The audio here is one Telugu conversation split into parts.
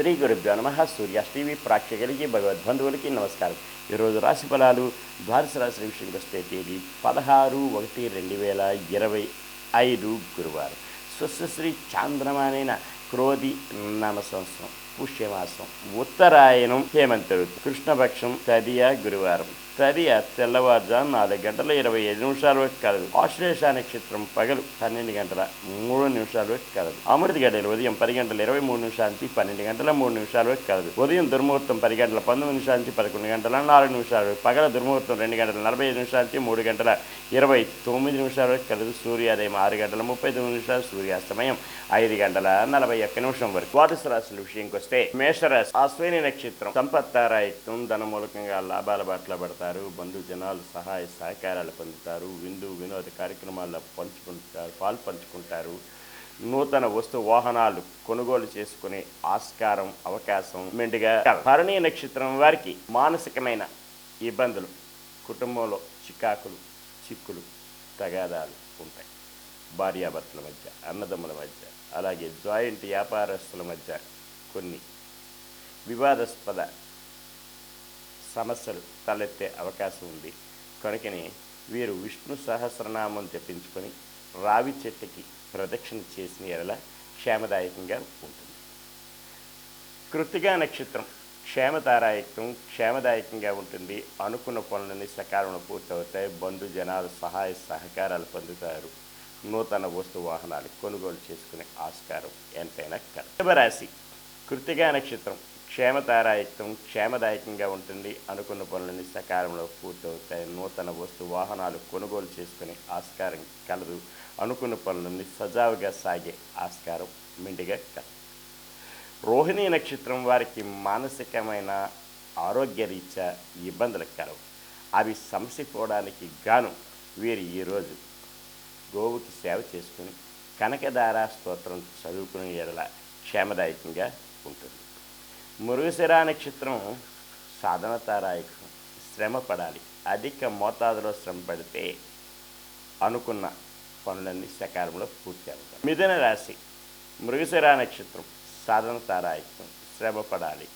శ్రీ గురుభ్యో నమ. సూర్య టీవీ ప్రేక్షకులకి భగవద్బంధువులకి నమస్కారం. ఈరోజు రాశి ఫలాలు ద్వాదశ రాశి విషయంకి వస్తే తేదీ పదహారు ఒకటి రెండు వేల ఇరవై ఐదు గురువారం. స్వస్శ్రీ చాంద్రమానైన క్రోధి నామ సంవత్సరం పుష్యమాసం ఉత్తరాయణం హేమంతరు కృష్ణపక్షం తదియ గురువారం. తదియ తెల్లవారుజాము నాలుగు గంటల ఇరవై ఐదు నిమిషాల వరకు కలదు. ఆశ్లేష నక్షత్రం పగలు పన్నెండు గంటల మూడు నిమిషాల వరకు కలదు. అమృత గడియలు ఉదయం పది గంటల ఇరవై మూడు నిమిషానికి పన్నెండు గంటల మూడు నిమిషాల వరకు కలదు. ఉదయం దుర్ముహూర్తం పది గంటల పంతొమ్మిది నిమిషానికి పదకొండు గంటల నాలుగు నిమిషాల వరకు పగల దుర్ముహూర్తం రెండు గంటల నలభై ఐదు నిమిషాల మూడు గంటల ఇరవై తొమ్మిది నిమిషాల వరకు కలదు. సూర్యోదయం ఆరు గంటల ముప్పై తొమ్మిది నిమిషాలు సూర్యాస్తమయం ఐదు గంటల నలభై ఒక్క నిమిషం వరకు. ద్వాదశ రాశుల విషయంకి వస్తే మేషరాశి అశ్విని నక్షత్రం సంపత్తారాయుక్తం ధనమూలకంగా లాభాల బాటలో పడతారు. బంధు జనాలు సహాయ సహకారాలు పొందుతారు విందు వినోద కార్యక్రమాల్లో పంచుకుంటారు పాలు పంచుకుంటారు నూతన వస్తు వాహనాలు కొనుగోలు చేసుకునే ఆస్కారం అవకాశం మెండుగా కలదు. భరణీ నక్షత్రం వారికి మానసికమైన ఇబ్బందులు కుటుంబంలో చికాకులు చిక్కులు తగాదాలు ఉంటాయి భార్యాభర్తల మధ్య అన్నదమ్ముల మధ్య అలాగే జాయింట్ వ్యాపారస్తుల మధ్య కొన్ని వివాదాస్పద సమస్యలు తలెత్తే అవకాశం ఉంది. కనుకనే వీరు విష్ణు సహస్రనామం తెప్పించుకొని రావి చెట్టుకి ప్రదక్షిణ చేసిన ఎడల క్షేమదాయకంగా ఉంటుంది. కృతిగా నక్షత్రం క్షేమతారాయకం క్షేమదాయకంగా ఉంటుంది. అనుకున్న పనులన్నీ సకాలంలో పూర్తవుతాయి. బంధు జనాలు సహాయ సహకారాలు పొందుతారు. నూతన వస్తు వాహనాలు కొనుగోలు చేసుకునే ఆస్కారం ఎంతైనా కలదు రాశి కృతిగా నక్షత్రం క్షేమతారాయకం క్షేమదాయకంగా ఉంటుంది అనుకున్న పనులన్నీ సకాలంలో పూర్తవుతాయి. నూతన వస్తు వాహనాలు కొనుగోలు చేసుకునే ఆస్కారం కలదు. అనుకున్న పనులన్నీ సజావుగా సాగే ఆస్కారం మిండిగా కలదు రోహిణీ నక్షత్రం వారికి మానసికమైన ఆరోగ్యరీత్యా ఇబ్బందులు కలవు. అవి సంసిపోవడానికి గాను వీరు ఈరోజు గోవుకి సేవ చేసుకుని కనకదార స్తోత్రం చదువుకునే ఎడల క్షేమదాయకంగా ఉంటుంది. మురుగుశిర నక్షత్రం సాధనతారాయకం శ్రమ పడాలి. అధిక మోతాదులో శ్రమ పడితే అనుకున్న పనులన్నీ సకాలంలో పూర్తి అవుతాయి. మిథున రాశి. మృగశిర నక్షత్రం సాధన తారాయకం. శ్రమ పడాలి.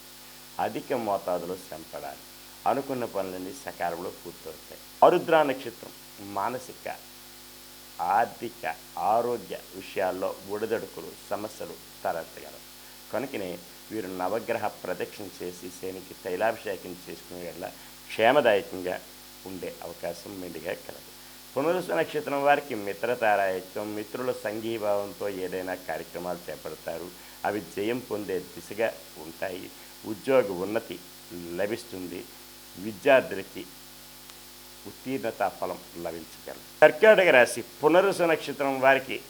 అధిక మోతాదులో శ్రమ పడాలి. అనుకున్న పనులన్నీ సకాలంలో పూర్తవుతాయి ఆరుద్ర నక్షత్రం మానసిక ఆర్థిక ఆరోగ్య విషయాల్లో ఒడిదడుకులు సమస్యలు తలెత్తగలవు. కనుకనే వీరు నవగ్రహ ప్రదక్షిణ చేసి శనికి తైలాభిషేకం చేసుకునే వల్ల క్షేమదాయకంగా ఉండే అవకాశం మెండుగా కలదు. పునరుస నక్షత్రం వారికి మిత్రతారాయత్వం మిత్రుల సంఘీభావంతో ఏదైనా కార్యక్రమాలు చేపడతారు. అవి జయం పొందే దిశగా ఉంటాయి. ఉద్యోగ ఉన్నతి లభిస్తుంది. విద్యార్థులకి ఉత్తీర్ణత ఫలం లభించగలదు. కర్కాటక రాశి పునరుస నక్షత్రం వారికి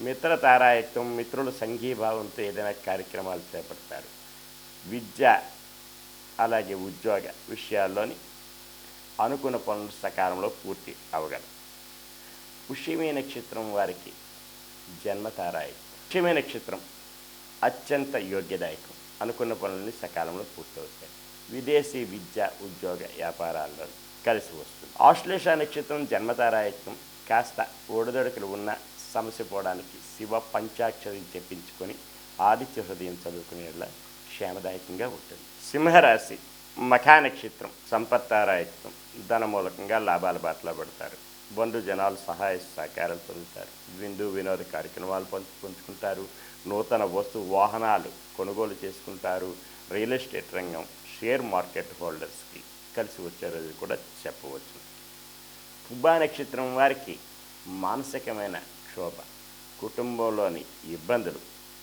మిత్ర తారాయత్వం మిత్రుల సంఘీభావంతో ఏదైనా కార్యక్రమాలు చేపడతారు. విద్య అలాగే ఉద్యోగ విషయాల్లోని అనుకున్న పనులు సకాలంలో పూర్తి అవగలరు పుష్యమే నక్షత్రం వారికి జన్మతారాయకం పుష్యమే నక్షత్రం అత్యంత యోగ్యదాయకం. అనుకున్న పనులని సకాలంలో పూర్తవుతాయి. విదేశీ విద్య ఉద్యోగ వ్యాపారాల్లో కలిసి వస్తుంది. ఆశ్లేష నక్షత్రం జన్మతారాయత్వం. కాస్త ఓడదొడకలు ఉన్న సమస్య పోవడానికి శివ పంచాక్షరి చెప్పించుకొని ఆదిత్య హృదయం చదువుకునేలా క్షేమదాయకంగా ఉంటుంది. సింహరాశి మఖా నక్షత్రం సంపత్తారాయత్వం ధనమూలకంగా లాభాల బాటలో పడతారు. బంధు జనాలు సహాయ సహకారాలు పొందుతారు. విందు వినోద కార్యక్రమాలు పంచు పంచుకుంటారు నూతన వస్తు వాహనాలు కొనుగోలు చేసుకుంటారు. రియల్ ఎస్టేట్ రంగం షేర్ మార్కెట్ హోల్డర్స్కి కలిసి వచ్చే రోజు కూడా చెప్పవచ్చు. పుబ్బా నక్షత్రం వారికి మానసికమైన క్షోభ. కుటుంబంలోని ఇబ్బందులు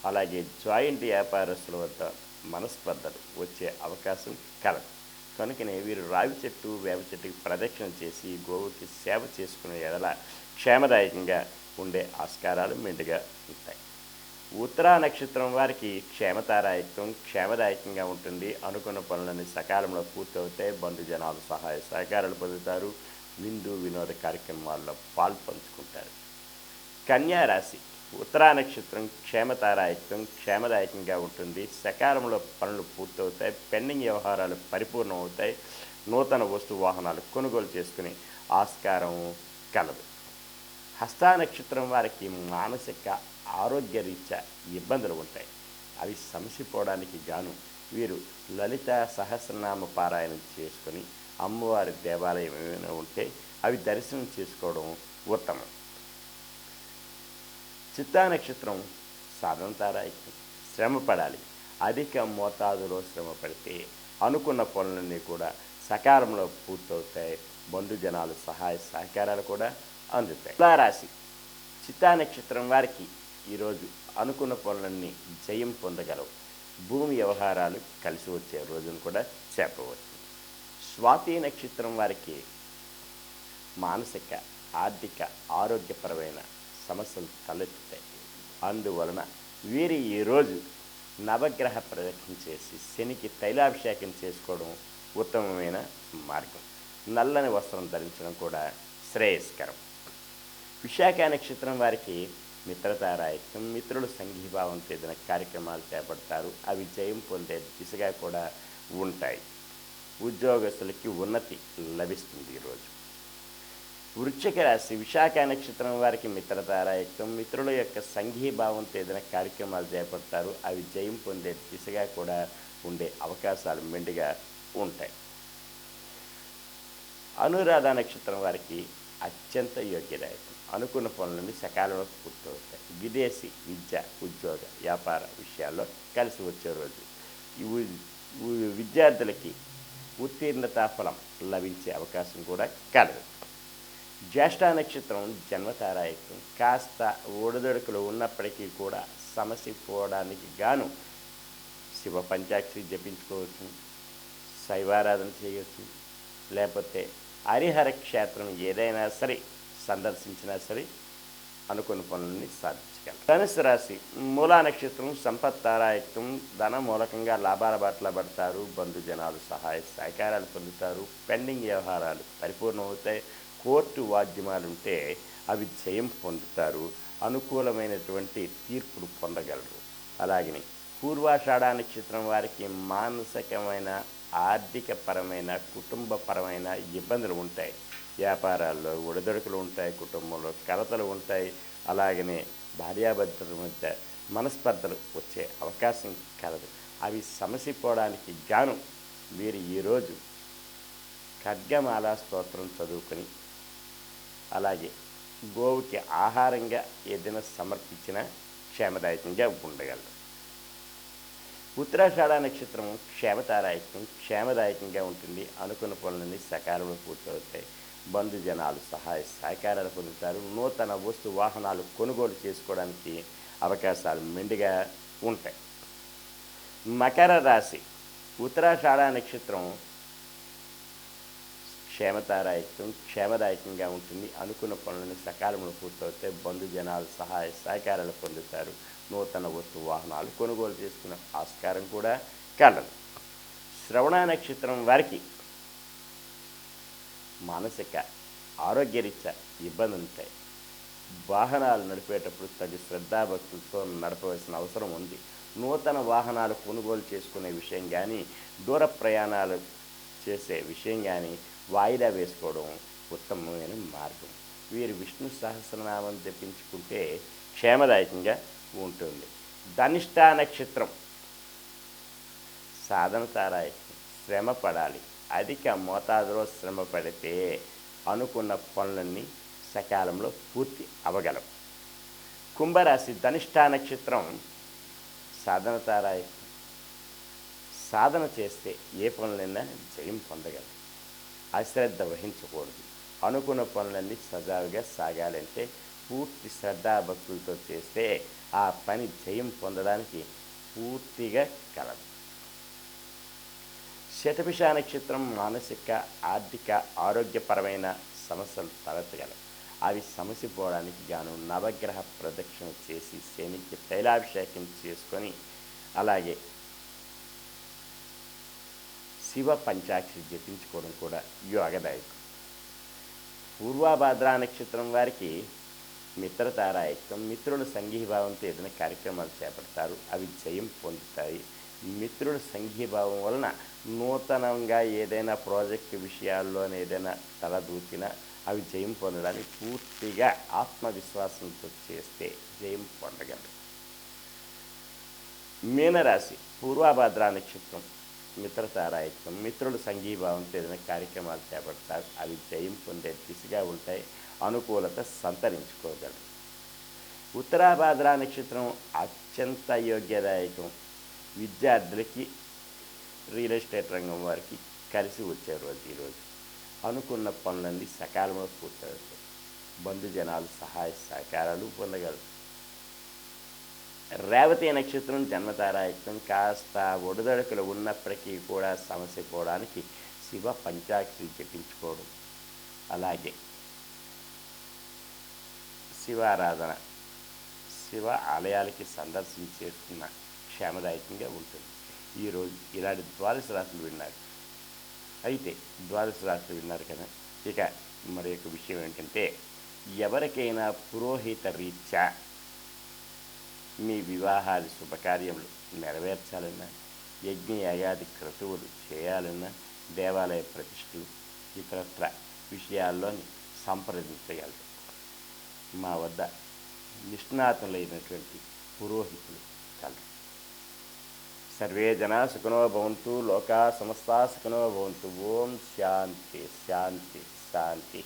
అలాగే జాయింట్ వ్యాపారస్తుల వద్ద మనస్పర్ధలు వచ్చే అవకాశం కలదు. కనుకనే వీరు రావి చెట్టు వేప చెట్టుకి ప్రదక్షిణ చేసి గోవుకి సేవ చేసుకునే ఎడల క్షేమదాయకంగా ఉండే ఆస్కారాలు మెండుగా ఉంటాయి. ఉత్తరా నక్షత్రం వారికి క్షేమతారాయకం క్షేమదాయకంగా ఉంటుంది. అనుకున్న పనులన్నీ సకాలంలో పూర్తవుతాయి. బంధు జనాలు సహాయ సహకారాలు పొందుతారు. విందు వినోద కార్యక్రమాల్లో పాల్పంచుకుంటారు కన్యా రాశి ఉత్తరా నక్షత్రం క్షేమతారాయత్వం క్షేమదాయకంగా ఉంటుంది. సకాలంలో పనులు పూర్తవుతాయి. పెండింగ్ వ్యవహారాలు పరిపూర్ణం అవుతాయి నూతన వస్తు వాహనాలు కొనుగోలు చేసుకునే ఆస్కారం కలదు. హస్తా నక్షత్రం వారికి మానసిక ఆరోగ్య రీత్యా ఇబ్బందులు ఉంటాయి. అవి సమసిపోవడానికి గాను వీరు లలిత సహస్రనామ పారాయణం చేసుకొని అమ్మవారి దేవాలయం ఏమైనా ఉంటే అవి దర్శనం చేసుకోవడం ఉత్తమం. చిత్తా నక్షత్రం సాధన తారాయికం శ్రమ పడాలి అధిక మోతాదులో శ్రమ పడితే అనుకున్న పనులన్నీ కూడా సకాలంలో పూర్తవుతాయి. బంధు జనాలు సహాయ సహకారాలు కూడా అందుతాయి. తులారాశి. చిత్తా నక్షత్రం వారికి ఈరోజు అనుకున్న పనులన్నీ జయం పొందగలవు. భూమి వ్యవహారాలు కలిసి వచ్చే రోజును కూడా చెప్పవచ్చు స్వాతి నక్షత్రం వారికి మానసిక ఆర్థిక ఆరోగ్యపరమైన సమస్యలు తలెత్తుతాయి. అందువలన వీరి ఈరోజు నవగ్రహ ప్రదక్షిణ చేసి శనికి తైలాభిషేకం చేసుకోవడం ఉత్తమమైన మార్గం. నల్లని వస్త్రం ధరించడం కూడా శ్రేయస్కరం. విశాఖ నక్షత్రం వారికి మిత్రతారాయత్వం మిత్రులు సంఘీభావంతో ఏదైనా కార్యక్రమాలు చేపడతారు. అవి జయం పొందే దిశగా కూడా ఉంటాయి. ఉద్యోగస్తులకి ఉన్నతి లభిస్తుంది ఈరోజు వృశ్చిక రాశి విశాఖ నక్షత్రం వారికి మిత్రతారాయత్వం మిత్రుల యొక్క సంఘీభావంతో ఏదైనా కార్యక్రమాలు చేపడతారు. అవి జయం పొందే దిశగా కూడా ఉండే అవకాశాలు మెండుగా ఉంటాయి. అనురాధ నక్షత్రం వారికి అత్యంత యోగ్యదాయకం. అనుకున్న పనులన్నీ సకాలంలో పూర్తవుతాయి. విదేశీ విద్య ఉద్యోగ వ్యాపార విషయాల్లో కలిసి వచ్చే రోజు. విద్యార్థులకి ఉత్తీర్ణతా ఫలం లభించే అవకాశం కూడా కలదు. జ్యేష్ఠ నక్షత్రం జన్మతారాయత్వం కాస్త ఒడిదొడుకులు ఉన్నప్పటికీ కూడా సమస్య పోవడానికి గాను శివ పంచాక్షరి జపించుకోవచ్చు శైవారాధన చేయవచ్చు లేకపోతే హరిహర క్షేత్రం ఏదైనా సరే సందర్శించినా సరే అనుకున్న పనులని సాధించగలరు ధనుసు రాశి మూలా నక్షత్రం సంపత్ తారాయత్వం ధన మూలకంగా లాభాల బాటల పడతారు బంధుజనాలు సహాయ సహకారాలు పొందుతారు పెండింగ్ వ్యవహారాలు పరిపూర్ణమవుతాయి కోర్టు వాద్యమాలు ఉంటే అవి జయం పొందుతారు అనుకూలమైనటువంటి తీర్పులు పొందగలరు. అలాగని పూర్వాషాఢ నక్షత్రం వారికి మానసికమైన ఆర్థికపరమైన కుటుంబపరమైన ఇబ్బందులు ఉంటాయి. వ్యాపారాల్లో ఒడిదొడుకులు ఉంటాయి కుటుంబంలో కలతలు ఉంటాయి. అలాగనే భార్యాభర్తల మధ్య మనస్పర్ధలు వచ్చే అవకాశం కలదు. అవి సమసిపోవడానికి గాను మీరు ఈరోజు ఖడ్గమాల స్తోత్రం చదువుకొని అలాగే గోవుకి ఆహారంగా ఏదైనా సమర్పించిన క్షేమదాయకంగా ఉండగలరు ఉత్తరాషాఢ నక్షత్రం క్షేమతారాయకం క్షేమదాయకంగా ఉంటుంది అనుకున్న పనులన్నీ సకాలంలో పూర్తవుతాయి. బంధుజనాలు సహాయ సహకారాలు పొందుతారు. నూతన వస్తు వాహనాలు కొనుగోలు చేసుకోవడానికి అవకాశాలు మెండుగా ఉంటాయి. మకర రాశి ఉత్తరాషాఢ నక్షత్రం క్షేమతారాయకం క్షేమదాయకంగా ఉంటుంది అనుకున్న పనులను సకాలంలో పూర్తవుతాయి. బంధుజనాలు సహాయ సహకారాలు పొందుతారు. నూతన వస్తు వాహనాలు కొనుగోలు చేసుకునే ఆస్కారం కూడా కలదు. శ్రవణ నక్షత్రం వారికి మానసిక ఆరోగ్యరీత్యా ఇబ్బందులు ఉంటాయి వాహనాలు నడిపేటప్పుడు తగు శ్రద్ధాభక్తులతో నడపవలసిన అవసరం ఉంది. నూతన వాహనాలు కొనుగోలు చేసుకునే విషయం కానీ దూర ప్రయాణాలు చేసే విషయం కానీ వాయిదా వేసుకోవడం ఉత్తమమైన మార్గం. వీరు విష్ణు సహస్రనామం తెప్పించుకుంటే క్షేమదాయకంగా ఉంటుంది. ధనిష్టా నక్షత్రం. సాధన సారాయకం శ్రమ పడాలి. అధిక మోతాదులో శ్రమ పడితే అనుకున్న పనులన్నీ సకాలంలో పూర్తి అవగలం. కుంభరాశి ధనిష్టా నక్షత్రం. సాధన తారాయకం సాధన చేస్తే ఏ పనులైనా జయం పొందగలం. అశ్రద్ధ వహించకూడదు. అనుకున్న పనులన్నీ సజావుగా సాగాలంటే పూర్తి శ్రద్ధాభక్తులతో చేస్తే ఆ పని జయం పొందడానికి పూర్తిగా కలదు. శతభిష నక్షత్రం మానసిక ఆర్థిక ఆరోగ్యపరమైన సమస్యలు తలెత్తగలవు. అవి సమసిపోవడానికి గాను నవగ్రహ ప్రదక్షిణ చేసి శనికి తైలాభిషేకం చేసుకొని అలాగే శివ పంచాక్షరి జపించుకోవడం కూడా యోగదాయకం పూర్వాభాద్రా నక్షత్రం వారికి మిత్రతారాయకం మిత్రుల సంఘీభావంతో ఏదైనా కార్యక్రమాలు చేపడతారు అవి జయం పొందుతాయి. మిత్రుల సంఘీభావం వలన నూతనంగా ఏదైనా ప్రాజెక్టు విషయాల్లోనే ఏదైనా తలదూచినా అవి జయం పొందడానికి పూర్తిగా ఆత్మవిశ్వాసంతో చేస్తే జయం పొందగలరు మీనరాశి పూర్వాభాద్రా నక్షత్రం. మిత్రతారాయత్వం మిత్రులు సంఘీభావంతో ఏదైనా కార్యక్రమాలు చేపడతారు. అవి జయం పొందే దిశగా ఉంటాయి. అనుకూలత సంతరించుకోగలరు. ఉత్తరాభాద్ర నక్షత్రం అత్యంత యోగ్యదాయకం. విద్యార్థులకి రియల్ ఎస్టేట్ రంగం వారికి కలిసి వచ్చే రోజు ఈరోజు అనుకున్న పనులన్నీ సకాలంలో పూర్తవుతాయి. బంధుజనాలు సహాయ సహకారాలు పొందగలరు. రేవతి నక్షత్రం జన్మతారాయుక్తం కాస్త ఒడిదడుకులు ఉన్నప్పటికీ కూడా సమస్య పోవడానికి శివ పంచాక్షరి జపించుకోవడం అలాగే శివారాధన శివ ఆలయాలకి సందర్శించేస్తున్న క్షేమదాయకంగా ఉంటుంది. ఈరోజు ఇలాంటి ద్వాదశ రాత్రులు విన్నారు. అయితే ద్వాదశ రాశులు విన్నారు కదా. ఇక మరి యొక్క విషయం ఏంటంటే ఎవరికైనా పురోహిత రీత్యా మీ వివాహాది శుభకార్యములు నెరవేర్చాలన్నా యజ్ఞయాగాది క్రతువులు చేయాలన్నా దేవాలయ ప్రతిష్టలు ఇతరత్ర విషయాల్లోని సంప్రదించగలరు. మా వద్ద నిష్ణాతులైనటువంటి పురోహితులు కలరు. సర్వే జనా సుఖనో భవంతు లోకా సమస్తా సుఖనో భవంతు. ఓం శాంతి శాంతి శాంతి.